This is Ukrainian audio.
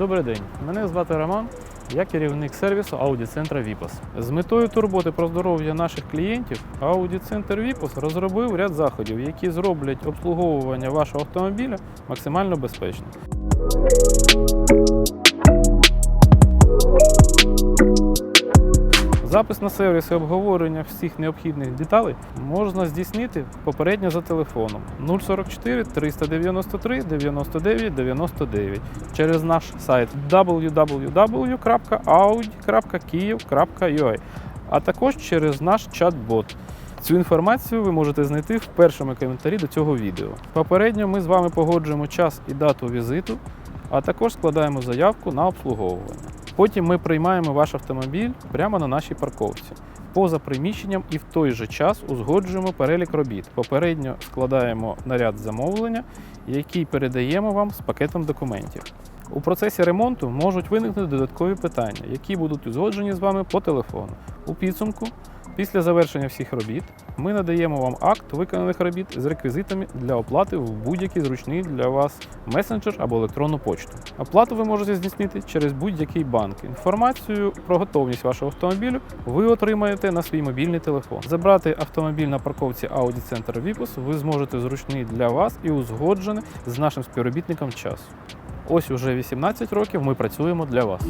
Добрий день, мене звати Роман. Я керівник сервісу Audi Центра Віпас. З метою турботи про здоров'я наших клієнтів Audi Центр Віпас розробив ряд заходів, які зроблять обслуговування вашого автомобіля максимально безпечним. Запис на сервіс і обговорення всіх необхідних деталей можна здійснити попередньо за телефоном 044 393 99 99 через наш сайт www.audi.kiev.ua, а також через наш чат-бот. Цю інформацію ви можете знайти в першому коментарі до цього відео. Попередньо ми з вами погоджуємо час і дату візиту, а також складаємо заявку на обслуговування. Потім ми приймаємо ваш автомобіль прямо на нашій парковці. Поза приміщенням і в той же час узгоджуємо перелік робіт. Попередньо складаємо наряд замовлення, який передаємо вам з пакетом документів. У процесі ремонту можуть виникнути додаткові питання, які будуть узгоджені з вами по телефону. У підсумку, після завершення всіх робіт, ми надаємо вам акт виконаних робіт з реквізитами для оплати в будь-який зручний для вас месенджер або електронну почту. Оплату ви можете здійснити через будь-який банк. Інформацію про готовність вашого автомобілю ви отримаєте на свій мобільний телефон. Забрати автомобіль на парковці Audi Center Vipus ви зможете зручний для вас і узгоджений з нашим співробітником час. Ось уже 18 років ми працюємо для вас.